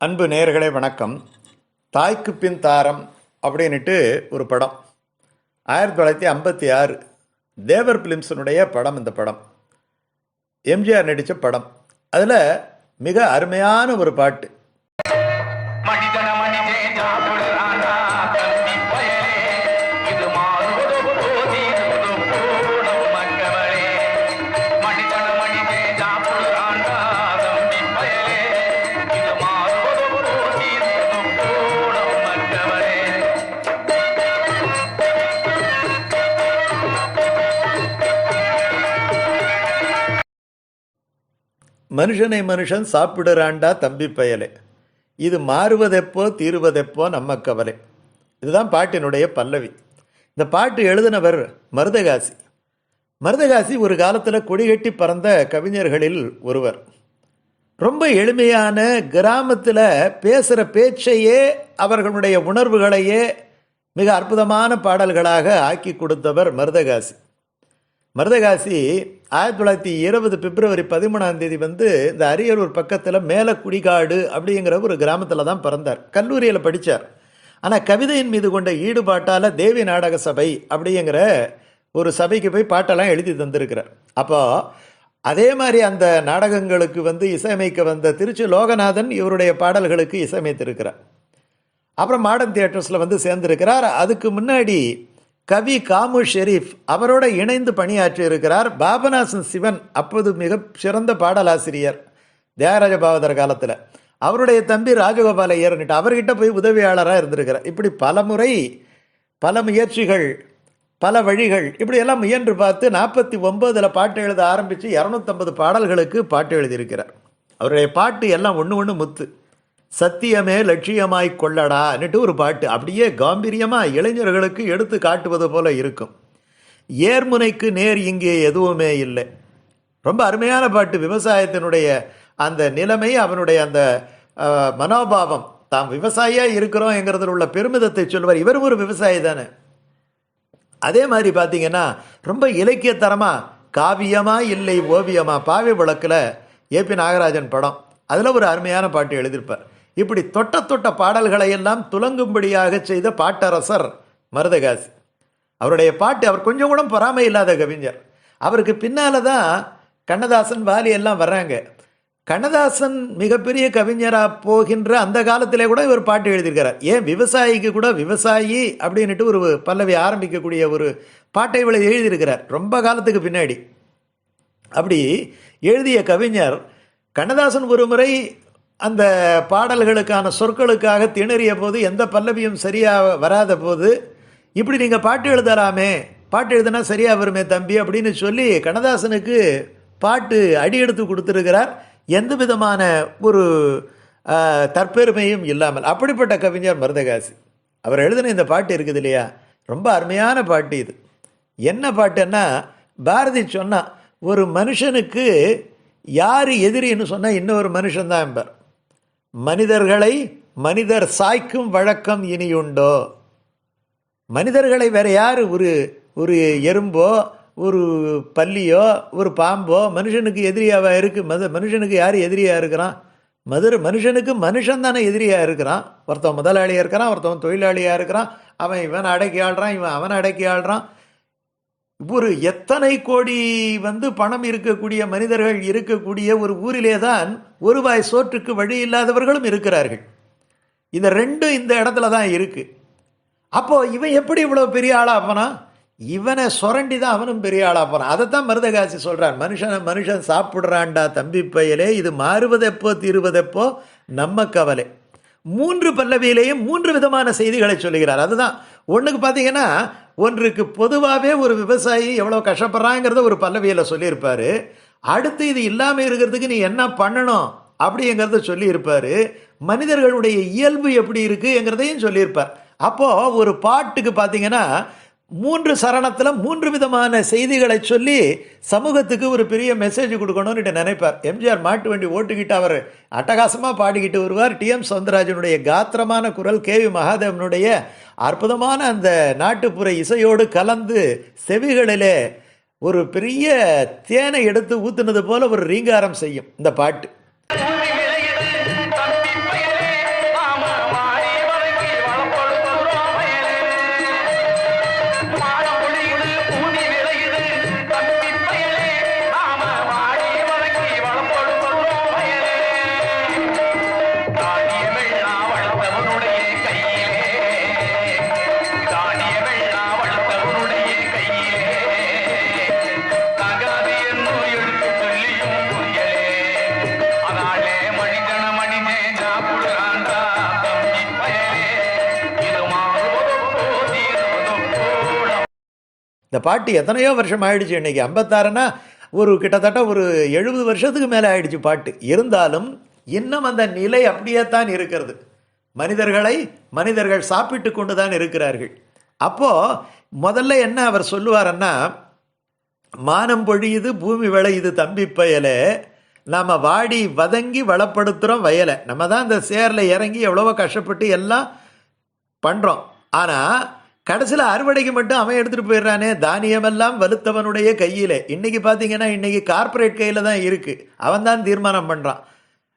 அன்பு நேர்களே வணக்கம். தாய்க்கு பின் தாரம் அப்படின்னுட்டு ஒரு படம். ஆயிரத்தி தொள்ளாயிரத்தி ஐம்பத்தி ஆறு தேவர் பிலிம்ஸினுடைய படம் இந்த படம். எம்ஜிஆர் நடித்த படம். அதில் மிக அருமையான ஒரு பாட்டு. மனுஷனை மனுஷன் சாப்பிடுறாண்டா தம்பி பயலே. இது மாறுவதெப்போ தீருவதெப்போ நம்ம கவலை. இதுதான் பாட்டினுடைய பல்லவி. இந்த பாட்டு எழுதினவர் மருதகாசி. மருதகாசி ஒரு காலத்தில் கொடிகட்டி பறந்த கவிஞர்களில் ஒருவர். ரொம்ப எளிமையான கிராமத்தில் பேசுகிற பேச்சையே அவர்களுடைய உணர்வுகளையே மிக அற்புதமான பாடல்களாக ஆக்கி கொடுத்தவர் மருதகாசி. மருதகாசி ஆயிரத்தி தொள்ளாயிரத்தி இருபது பிப்ரவரி பதிமூணாம் தேதி வந்து இந்த அரியலூர் பக்கத்தில் மேலக்குடிகாடு அப்படிங்கிற ஒரு கிராமத்தில் தான் பிறந்தார். கல்லூரியில் படித்தார் ஆனால் கவிதையின் மீது கொண்ட ஈடுபாட்டால் தேவி நாடக சபை அப்படிங்கிற ஒரு சபைக்கு போய் பாட்டெல்லாம் எழுதி தந்திருக்கிறார். அப்போ அதே மாதிரி அந்த நாடகங்களுக்கு வந்து இசையமைக்க வந்த திருச்சி லோகநாதன் இவருடைய பாடல்களுக்கு இசையமைத்திருக்கிறார். அப்புறம் மாடர்ன் தியேட்டர்ஸில் வந்து சேர்ந்திருக்கிறார். அதுக்கு முன்னாடி கவி காமு ஷெரீஃப் அவரோட இணைந்து பணியாற்றி இருக்கிறார் பாபநாசன் சிவன் அப்போது மிக சிறந்த பாடலாசிரியர் தியாகராஜ பாவதர் காலத்தில். அவருடைய தம்பி ராஜகோபால ஐயர்னுட்டு அவர்கிட்ட போய் உதவியாளராக இருந்திருக்கிறார். இப்படி பல முறை பல முயற்சிகள் பல வழிகள் இப்படி எல்லாம் முயன்று பார்த்து நாற்பத்தி ஒம்போதில் பாட்டு எழுத ஆரம்பித்து இரநூத்தம்பது பாடல்களுக்கு பாட்டு எழுதியிருக்கிறார். அவருடைய பாட்டு எல்லாம் ஒன்று ஒன்று முத்து. சத்தியமே லட்சியமாய் கொள்ளடான்னுட்டு ஒரு பாட்டு. அப்படியே காம்பீரியமாக இளைஞர்களுக்கு எடுத்து காட்டுவது போல இருக்கும். ஏர்முனைக்கு நேர் இங்கே எதுவுமே இல்லை. ரொம்ப அருமையான பாட்டு. விவசாயத்தினுடைய அந்த நிலைமை அவனுடைய அந்த மனோபாவம். தாம் விவசாயியாக இருக்கிறோங்கிறதுல உள்ள பெருமிதத்தை சொல்வார். இவரும் ஒரு விவசாயி தானே. அதே மாதிரி பார்த்தீங்கன்னா ரொம்ப இலக்கியத்தரமாக காவியமாக இல்லை ஓவியமாக பாவை விளக்கில் ஏபி நாகராஜன் படம். அதில் ஒரு அருமையான பாட்டு எழுதியிருப்பார். இப்படி தொட்ட தொட்ட பாடல்களை எல்லாம் துலங்கும்படியாக செய்த பாட்டரசர் மருதகாசி. அவருடைய பாட்டு அவர் கொஞ்சம் கூட பொறாமை இல்லாத கவிஞர். அவருக்கு பின்னால தான் கண்ணதாசன் வாலி எல்லாம் வர்றாங்க. கண்ணதாசன் மிகப்பெரிய கவிஞராக போகின்ற அந்த காலத்திலே கூட இவர் பாட்டு எழுதியிருக்கிறார். ஏன் விவசாயிக்கு கூட விவசாயி அப்படின்னுட்டு ஒரு பல்லவி ஆரம்பிக்கக்கூடிய ஒரு பாட்டை இவளை எழுதியிருக்கிறார். ரொம்ப காலத்துக்கு பின்னாடி. அப்படி எழுதிய கவிஞர் கண்ணதாசன் ஒரு முறை அந்த பாடல்களுக்கான சொற்களுக்காக திணறிய போது எந்த பல்லவியும் சரியாக வராத போது இப்படி நீங்கள் பாட்டு எழுதலாமே பாட்டு எழுதுனா சரியாக வருமே தம்பி அப்படின்னு சொல்லி கண்ணதாசனுக்கு பாட்டு அடி எடுத்து கொடுத்துருக்கிறார். எந்த விதமான ஒரு தற்பெருமையும் இல்லாமல். அப்படிப்பட்ட கவிஞர் மருதகாசி. அவர் எழுதின இந்த பாட்டு இருக்குது இல்லையா? ரொம்ப அருமையான பாட்டு இது. என்ன பாட்டுன்னா பாரதி சொன்னா ஒரு மனுஷனுக்கு யார் எதிரின்னு சொன்னால் இன்னொரு மனுஷன்தான் என்பார். மனிதர்களை மனிதர் சாய்க்கும் வழக்கம் இனியுண்டோ? மனிதர்களை வேற யார்? ஒரு ஒரு எறும்போ ஒரு பல்லியோ ஒரு பாம்போ மனுஷனுக்கு எதிரியாவா இருக்கு? மது மனுஷனுக்கு யார் எதிரியாக இருக்கிறான்? மதுர மனுஷனுக்கு மனுஷன் தானே எதிரியாக இருக்கிறான். ஒருத்தன் முதலாளியாக இருக்கிறான் ஒருத்தவன் தொழிலாளியாக இருக்கிறான். அவன் இவன் அடக்கி ஆள்றான் இவன் அவன் அடக்கி ஆள்றான். ஒரு எத்தனை கோடி வந்து பணம் இருக்கக்கூடிய மனிதர்கள் இருக்கக்கூடிய ஒரு ஊரிலே தான் ஒரு வாய் சோற்றுக்கு வழி இல்லாதவர்களும் இருக்கிறார்கள். இந்த ரெண்டும் இந்த இடத்துல தான் இருக்குது அப்போது இவன் எப்படி இவ்வளோ பெரிய ஆளாக போனான் இவனை சுரண்டி தான் அவனும் பெரிய ஆளாக போனான் அதைத்தான் மருதகாசி சொல்கிறான் மனுஷனை மனுஷன் சாப்பிட்றான்டா தம்பி பயலே. இது மாறுவதெப்போ தீருவதெப்போ நம்ம கவலை. மூன்று பல்லவியிலேயும் மூன்று விதமான செய்திகளை சொல்லுகிறார். அதுதான். ஒன்றுக்கு பார்த்தீங்கன்னா ஒன்றுக்கு பொதுவாகவே ஒரு விவசாயி எவ்வளோ கஷ்டப்படுறாங்கிறத ஒரு பல்லவியில் சொல்லியிருப்பார். அடுத்து இது இல்லாமல் இருக்கிறதுக்கு நீ என்ன பண்ணணும் அப்படிங்கிறத சொல்லியிருப்பாரு. மனிதர்களுடைய இயல்பு எப்படி இருக்குங்கிறதையும் சொல்லியிருப்பார். அப்போது ஒரு பாட்டுக்கு பார்த்தீங்கன்னா மூன்று சரணத்தில் மூன்று விதமான செய்திகளை சொல்லி சமூகத்துக்கு ஒரு பெரிய மெசேஜ் கொடுக்கணும்னு நினைப்பார். எம்ஜிஆர் மாட்டு வண்டி ஓட்டுக்கிட்டு அவர் அட்டகாசமாக பாடிக்கிட்டு வருவார். டிஎம் சவுந்தரராஜனுடைய காத்திரமான குரல் கே வி மகாதேவனுடைய அற்புதமான அந்த நாட்டுப்புற இசையோடு கலந்து செவிகளிலே ஒரு பெரிய தேனை எடுத்து ஊத்துனது போல் ஒரு ரீங்காரம் செய்யும் இந்த பாட்டு. இந்த பாட்டு எத்தனையோ வருஷம் ஆயிடுச்சு இன்றைக்கி ஐம்பத்தாறுனா ஒரு கிட்டத்தட்ட ஒரு எழுபது வருஷத்துக்கு மேலே ஆயிடுச்சு பாட்டு. இருந்தாலும் இன்னும் அந்த நிலை அப்படியே தான் இருக்கிறது. மனிதர்களை மனிதர்கள் சாப்பிட்டு கொண்டு தான் இருக்கிறார்கள். அப்போது முதல்ல என்ன அவர் சொல்லுவாருன்னா மானம் பொழியுது பூமி விளையுது தம்பி பயலே. நாம் வாடி வதங்கி வளப்படுத்துகிறோம் வயலை. நம்ம தான் இந்த சேரில் இறங்கி எவ்வளவோ கஷ்டப்பட்டு எல்லாம் பண்ணுறோம் ஆனால் கடைசியில் அறுவடைக்கு மட்டும் அவன் எடுத்துகிட்டு போயிடுறானே. தானியமெல்லாம் வலுத்தவனுடைய கையில். இன்னைக்கு பார்த்தீங்கன்னா இன்னைக்கு கார்ப்பரேட் கையில் தான் இருக்குது அவன் தான் தீர்மானம் பண்ணுறான்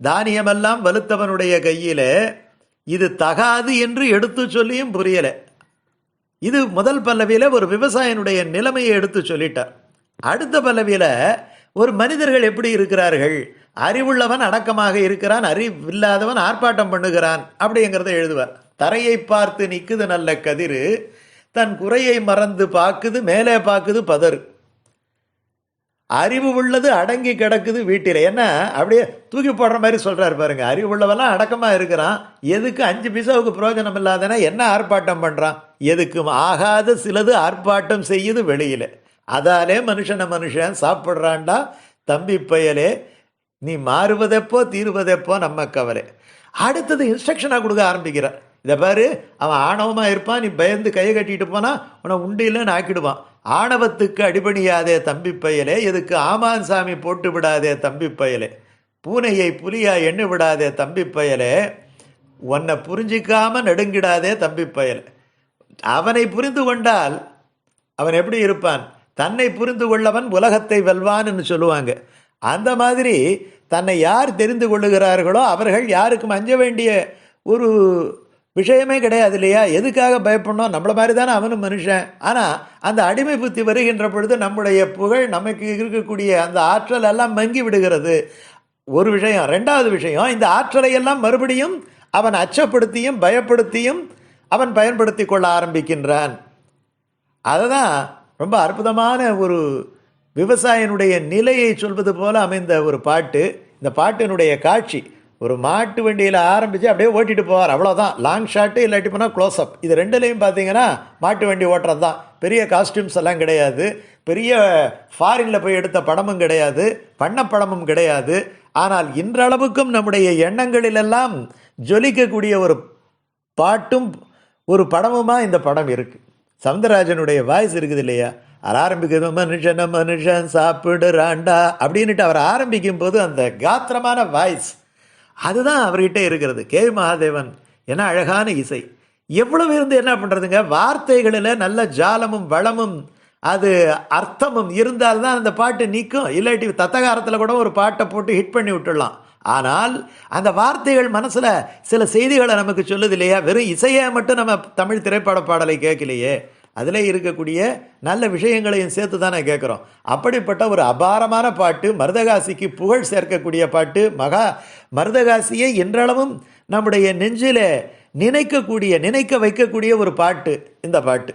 தானியமெல்லாம் வலுத்தவனுடைய கையில். இது தகாது என்று எடுத்து சொல்லியும் புரியலை. இது முதல் பல்லவியில் ஒரு விவசாயினுடைய நிலைமையை எடுத்து சொல்லிட்டார். அடுத்த பல்லவியில் ஒரு மனிதர்கள் எப்படி இருக்கிறார்கள்? அறிவுள்ளவன் அடக்கமாக இருக்கிறான் அறிவில்லாதவன் ஆர்ப்பாட்டம் பண்ணுகிறான் அப்படிங்கிறத எழுதுவார். தரையை பார்த்து நிற்குது நல்ல கதிரு தன் குறையை மறந்து பார்க்குது மேலே பார்க்குது பதறு. அறிவு உள்ளது அடங்கி கிடக்குது வீட்டில். என்ன? அப்படியே தூக்கி போடுற மாதிரி சொல்கிறார் பாருங்க. அறிவு உள்ளவெல்லாம் அடக்கமாக இருக்கிறான். எதுக்கு அஞ்சு பைசாவுக்கு பிரயோஜனம் இல்லாதனா என்ன ஆர்ப்பாட்டம் பண்ணுறான் எதுக்கும் ஆகாத சிலது ஆர்ப்பாட்டம் செய்யுது வெளியில். அதாலே மனுஷனை மனுஷன் சாப்பிட்றான்டா தம்பி பயலே. நீ மாறுவதெப்போ தீருவதெப்போ நம்ம கவலை. அடுத்தது இன்ஸ்ட்ரக்ஷனாக கொடுக்க ஆரம்பிக்கிறார். இதை பாரு அவன் ஆணவமாக இருப்பான் நீ பயந்து கையை கட்டிட்டு போனால் உன்னை உண்டியில்னு ஆக்கிடுவான் ஆணவத்துக்கு அடிபணியாதே தம்பி பயலே எதுக்கு ஆமான் சாமி போட்டு விடாதே தம்பி பயலே. பூனையை புலியா எண்ணி விடாதே தம்பி பயலே. உன்னை புரிஞ்சிக்காமல் நடுங்கிடாதே தம்பி பயலே. அவனை புரிந்து கொண்டால் அவன் எப்படி இருப்பான்? தன்னை புரிந்து கொள்ளவன் உலகத்தை வெல்வான்னு சொல்லுவாங்க. அந்த மாதிரி தன்னை யார் தெரிந்து கொள்ளுகிறார்களோ அவர்கள் யாருக்கும் அஞ்ச வேண்டிய ஒரு விஷயமே கிடையாது இல்லையா? எதுக்காக பயப்படணும்? நம்மள மாதிரி தானே அவனும் மனுஷன். ஆனால் அந்த அடிமை புத்தி வருகின்ற பொழுது நம்முடைய புகழ் நமக்கு இருக்கக்கூடிய அந்த ஆற்றல் எல்லாம் மங்கி விடுகிறது. ஒரு விஷயம் ரெண்டாவது விஷயம் இந்த ஆற்றலை எல்லாம் மறுபடியும் அவன் அச்சப்படுத்தியும் பயப்படுத்தியும் அவன் பயன்படுத்தி கொள்ள ஆரம்பிக்கின்றான். அதுதான் ரொம்ப அற்புதமான ஒரு விவசாயினுடைய நிலையை சொல்வது போல அமைந்த ஒரு பாட்டு. இந்த பாட்டினுடைய காட்சி. ஒரு மாட்டு வண்டியில் ஆரம்பித்து அப்படியே ஓட்டிட்டு போவார். அவ்வளோதான் லாங் ஷாட்டு இல்லாட்டி போனால் க்ளோஸ்அப் இது ரெண்டுலேயும் பார்த்தீங்கன்னா மாட்டு வண்டி ஓட்டுறது தான் பெரிய காஸ்டியூம்ஸ் எல்லாம் கிடையாது. பெரிய ஃபாரினில் போய் எடுத்த படமும் கிடையாது. பண்ண படமும் கிடையாது. ஆனால் இன்றளவுக்கும் நம்முடைய எண்ணங்களிலெல்லாம் ஜொலிக்கக்கூடிய ஒரு பாட்டும் ஒரு படமுமாக இந்த படம் இருக்குது சவுந்தரராஜனுடைய வாய்ஸ் இருக்குது இல்லையா? அவர் ஆரம்பிக்கிறது மனுஷன மனுஷன் சாப்பிடுறாண்டா அப்படின்ட்டு அவர் ஆரம்பிக்கும் போது அந்த காத்திரமான வாய்ஸ் அதுதான் அவர்கிட்ட இருக்கிறது. கே. மகாதேவன் என்ன அழகான இசை. எவ்வளவு இருந்து என்ன பண்ணுறதுங்க வார்த்தைகளில் நல்ல ஜாலமும் வளமும் அது அர்த்தமும் இருந்தால்தான் அந்த பாட்டு நீக்கும். இல்லாட்டி தத்தகாரத்தில் கூட ஒரு பாட்டை போட்டு ஹிட் பண்ணி விட்டுடலாம். ஆனால் அந்த வார்த்தைகள் மனசில் சில செய்திகளை நமக்கு சொல்லுது இல்லையா? வெறும் இசையை மட்டும் நம்ம தமிழ் திரைப்பட பாடலை கேட்கலையே. அதில் இருக்கக்கூடிய நல்ல விஷயங்களையும் சேர்த்து தானே கேட்குறோம் அப்படிப்பட்ட ஒரு அபாரமான பாட்டு மருதகாசிக்கு புகழ் சேர்க்கக்கூடிய பாட்டு மகா மருதகாசியை இன்றளவும் நம்முடைய நெஞ்சில் நினைக்கக்கூடிய நினைக்க வைக்கக்கூடிய ஒரு பாட்டு இந்த பாட்டு.